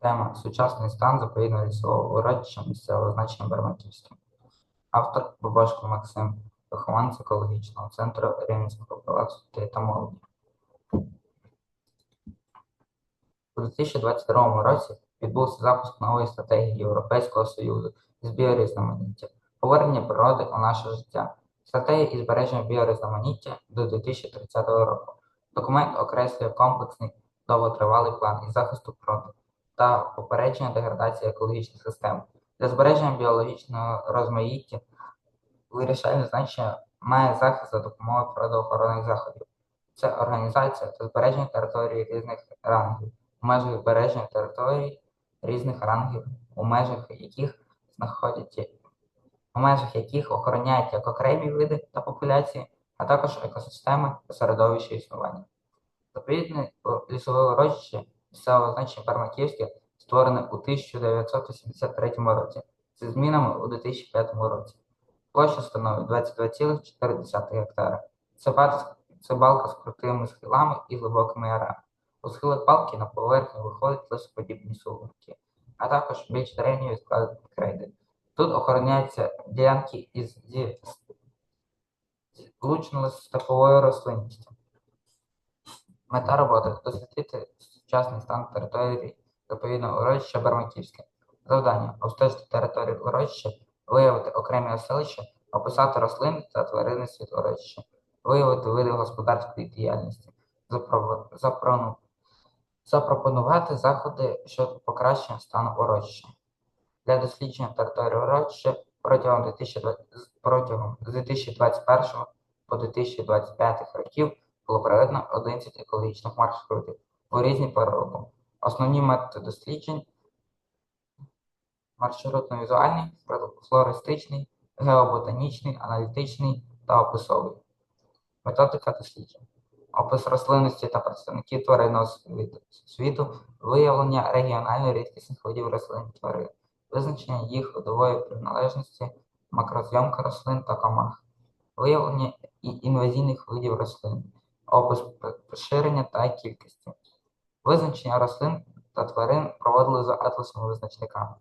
Тема Сучасний стан заповідного лісового урочища місцевого значення Бермаківське. Автор Бабашко Максим, вихованець екологічного центру Рівненського палацу та молоді. У 2022 році відбувся запуск нової стратегії Європейського Союзу з біорізноманіття, повернення природи у наше життя, стратегія із збереження біорізноманіття до 2030 року. Документ окреслює комплексний довготривалий план із захисту природи та попередження деградації екологічних систем. Для збереження біологічного розмаїття вирішальне значення має захист за допомогою природоохоронних заходів. Це організація та збереження території різних рангів, у межах збереження територій різних рангів, у межах яких знаходяться у межах яких охороняють як окремі види та популяції, а також екосистеми та середовище існування. Заповідне лісове урочище місцевого значення Пермаківське створене у 1983 році зі змінами у 2005 році. Площа становить 22,4 гектара. Це, балка з крутими схилами і глибокими ярами. У схилах балки на поверхню виходять лисоподібні сулки, а також більш древні відкладені крейди. Тут охороняються ділянки із зі злучною степовою рослинністю. Мета роботи дослідити сучасний стан території заповідного урочища Бермаківське. Завдання обстежити територію урочища, виявити окремі оселища, описати рослини та тварини світ урочища, виявити види господарської діяльності, запропонувати заходи щодо покращення стану урочища. Для дослідження території урочища протягом 2020 протягом 2021 по 2025 років було проведено 11 екологічних маршрутів у різні пори року. Основні методи досліджень маршрутно-візуальний, флористичний, геоботанічний, аналітичний та описовий. Методика досліджень. Опис рослинності та представників тваринного світу, виявлення регіонально рідкісних видів рослин тварин, визначення їх видової приналежності, макрозйомка рослин та комах, виявлення інвазійних видів рослин, опис поширення та кількості. Визначення рослин та тварин проводили за атласними визначниками.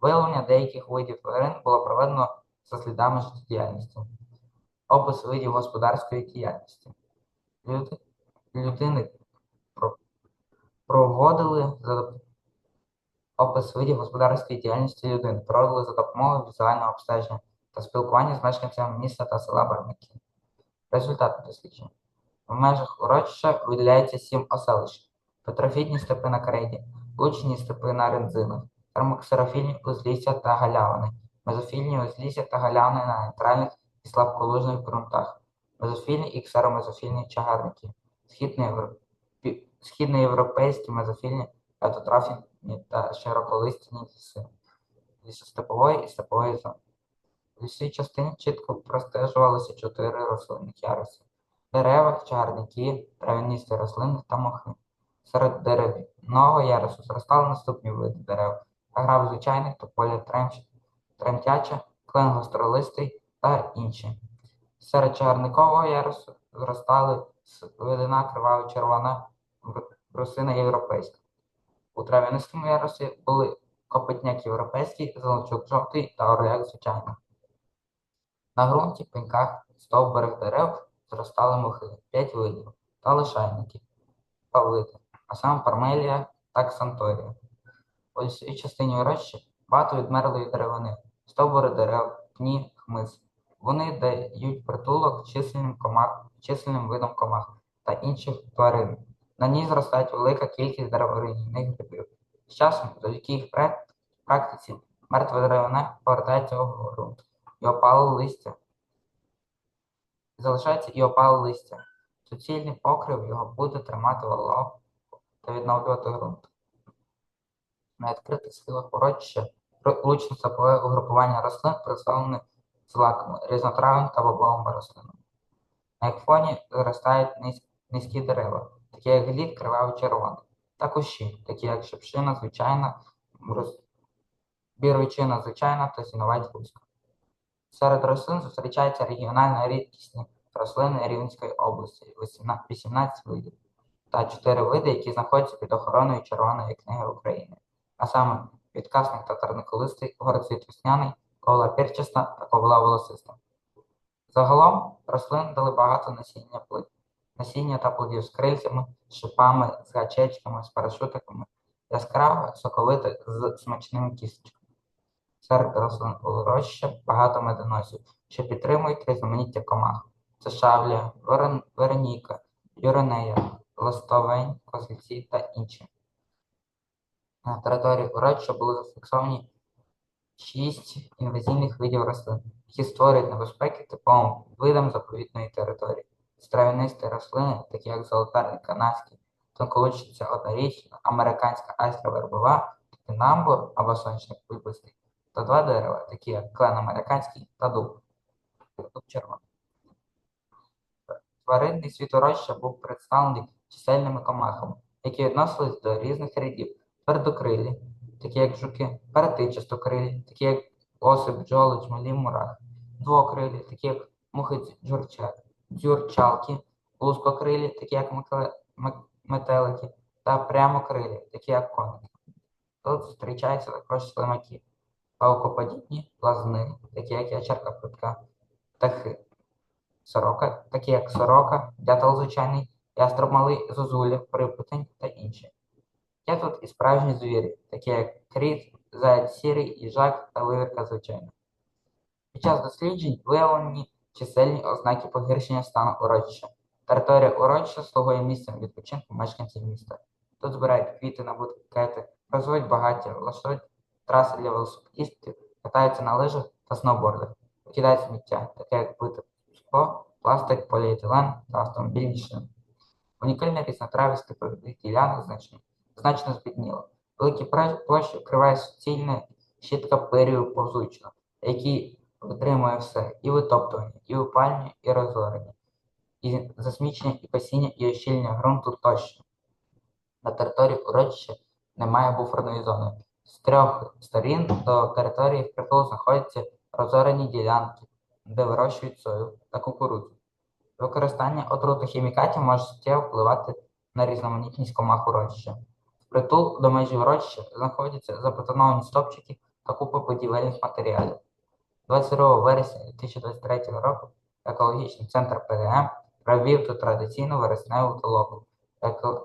Виявлення деяких видів тварин було проведено за слідами життєдіяльності. Опис видів господарської діяльності. Люди, людини про- проводили за опис видів господарської діяльності людини, проводили за допомогою візуального обстеження та спілкування з мешканцями міста та села Бармаки. Результати дослідження. В межах урочища виділяється сім оселищ: петрофітні степи на крейді, лучні степи на рензинах, термоксерофільні узлісся та галявини, мезофільні узлісся та галявини на нейтральних і слабколужних ґрунтах, мезофільні і ксеромезофільні чагарники, східноєвропейські мезофільні автотрофні та широколистяні ліси, лісостепової і степової зони. У лісовій частині чітко простежувалися чотири рослинних яруси дерева, чагарники, травянисті рослини та мохи. Серед деревного ярусу зростали наступні види дерев: аграв звичайний, тополя тремтяча, клен гостролистий та інші. Серед чагарникового ярусу зростали видина криваво червона брусина європейська. У трав'янистому ярусі були копитняк європейський, золочок жовтий та орляк звичайний. На ґрунті, пеньках, стовбурах дерев зростали мохи, п'ять видів, та лишайники, павлити, а саме пармелія та ксанторія. У лісовій частині урочища багато відмерлої деревини, стовбури дерев, пні, хмиз. Вони дають притулок численним, комах, численним видам комах та інших тварин. На ній зростає велика кількість дереворуйнівних грибів. З часом, завдяки їх практиці, мертва деревина повертається у ґрунт і опале листя залишається і опале листя. Суцільний покрив його буде тримати вологу та відновлювати ґрунт. На відкритих схилах урочища лучно сапове угрупування рослин представлене злаками, різнотравним та бобовими рослинами. На їх фоні зростають низ- низькі дерева, такі як глід криваво-червоний, та кущі, такі як шипшина звичайна, бірвичина звичайна та сіновець гуська. Серед рослин зустрічаються регіонально рідкісні рослини Рівненської області, 18 видів, та 4 види, які знаходяться під охороною Червоної книги України. а саме відкасник татарниколистий, горцвіт весняний, ковла пірчаста та ковла волосиста. Загалом рослини дали багато насіння плит, насіння та плодів з крильцями, з шипами, з гачечками, з парашутиками, яскраве, соковите, з смачними кісточками. Серед рослин урочища багато медоносів, що підтримують різноманіття комах. Це шавлія, верон- вероніка, юринея, листовень, козельці та інші. На території урочища були зафіксовані шість інвазійних видів рослин, які створюють небезпеки типовим видам заповідної території. Це травянисті рослини, такі як золотарний канадський, тонколучниця однорічна, американська айстра вербова, топінамбур або сонячник випустий, та два дерева, такі як клен американський та дуб. Дуб червоний. Тваринний світ урочища був представлений чисельними комахами, які відносились до різних рядів. Твердокрилі, такі як жуки, перетичастокрилі, такі як оси, бджоли, джмелі, мурахи, двокрилі, такі як мухи джурча, дзюрчалки, лускокрилі, такі як метелики, та прямокрилі, такі як коники. Тут зустрічаються також слимаки, паукоподібні плазуни, такі як ячерка прутка, птахи, сорока, такі як сорока, дятел звичайний, ястреб малий, зозуля, припутень та інші. Є тут і справжні звірі, такі як кріт, заяць сірий, їжак та вивірка звичайна. Під час досліджень виявлені чисельні ознаки погіршення стану урочища. Територія урочища слугує місцем відпочинку мешканців міста. Тут збирають квіти на букети, розводять багаття, влаштують траси для велосипедистів, катаються на лижах та сноубордах, викидають сміття, таке як бите скло, пластик, поліетилен та автомобільні шини. Унікальна різнотравість типових ділянок значно, значно збідніла. Великі площі вкриває суцільна щітка перію повзучого, який витримує все і витоптування, і випалення, і розорення, і засмічення, і пасіння, і ощільнення ґрунту тощо. На території урочища немає буферної зони. З трьох сторін до території впритул знаходяться розорені ділянки, де вирощують сою та кукурудзу. Використання отрутохімікатів може суттєво впливати на різноманітність комах урочища. Впритул до межі урочища знаходяться забетоновані стопчики та купа будівельних матеріалів. 22 вересня 2023 року екологічний центр ПДМ провів тут традиційну вересневу толоку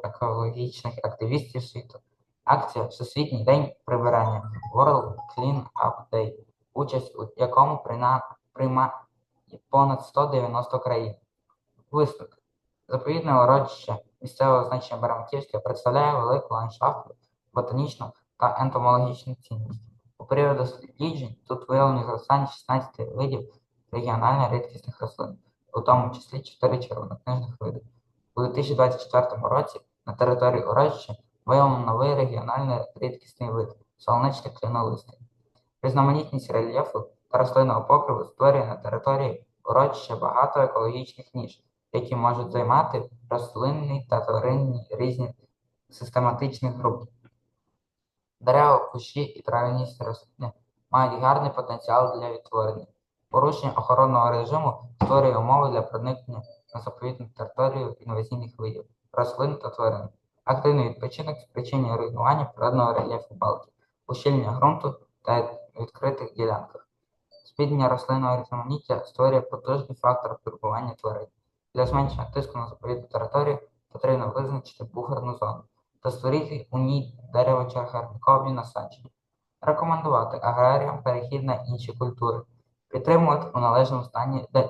екологічних активістів світу. Акція Всесвітній день прибирання World Clean Up Day, участь у якому приймає понад 190 країн. Висновки. Заповідне урочище місцевого значення Беремківське представляє велику ландшафтну, ботанічну та ентомологічну цінність. У період досліджень тут виявлені зростання 16 видів регіонально рідкісних рослин, у тому числі 4 червонокнижних види. У 2024 році на території урочища виявлено новий регіональний рідкісний вид солонечник клінолистий. Різноманітність рельєфу та рослинного покриву створює на території урочища багато екологічних ніж, які можуть займати рослинні та тваринні різні систематичні групи. Дерева, кущі і трав'яністі рослини мають гарний потенціал для відтворення. Порушення охоронного режиму створює умови для проникнення на заповідну територію інвазійних видів, рослин та тварин. Активний відпочинок спричинює руйнування природного рельєфу балки, ущільнення ґрунту та відкритих ділянках. Спіднення рослинного різноманіття створює потужний фактор турбування тварин. Для зменшення тиску на заповідну територію потрібно визначити буферну зону та створити у ній дерево-чагарникові насадження. Рекомендувати аграріям перехід на інші культури, підтримувати у належному стані, де,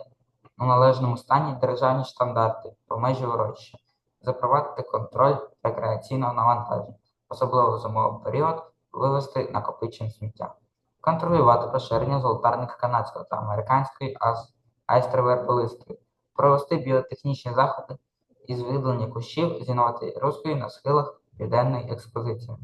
у належному стані державні стандарти по межі урочища, запровадити контроль рекреаційного навантаження, особливо в зимовий період, вивести накопичене сміття, контролювати поширення золотарника канадського та американської айстри верболистої, провести біотехнічні заходи із видалення кущів з інноваційської на схилах південної експозиції.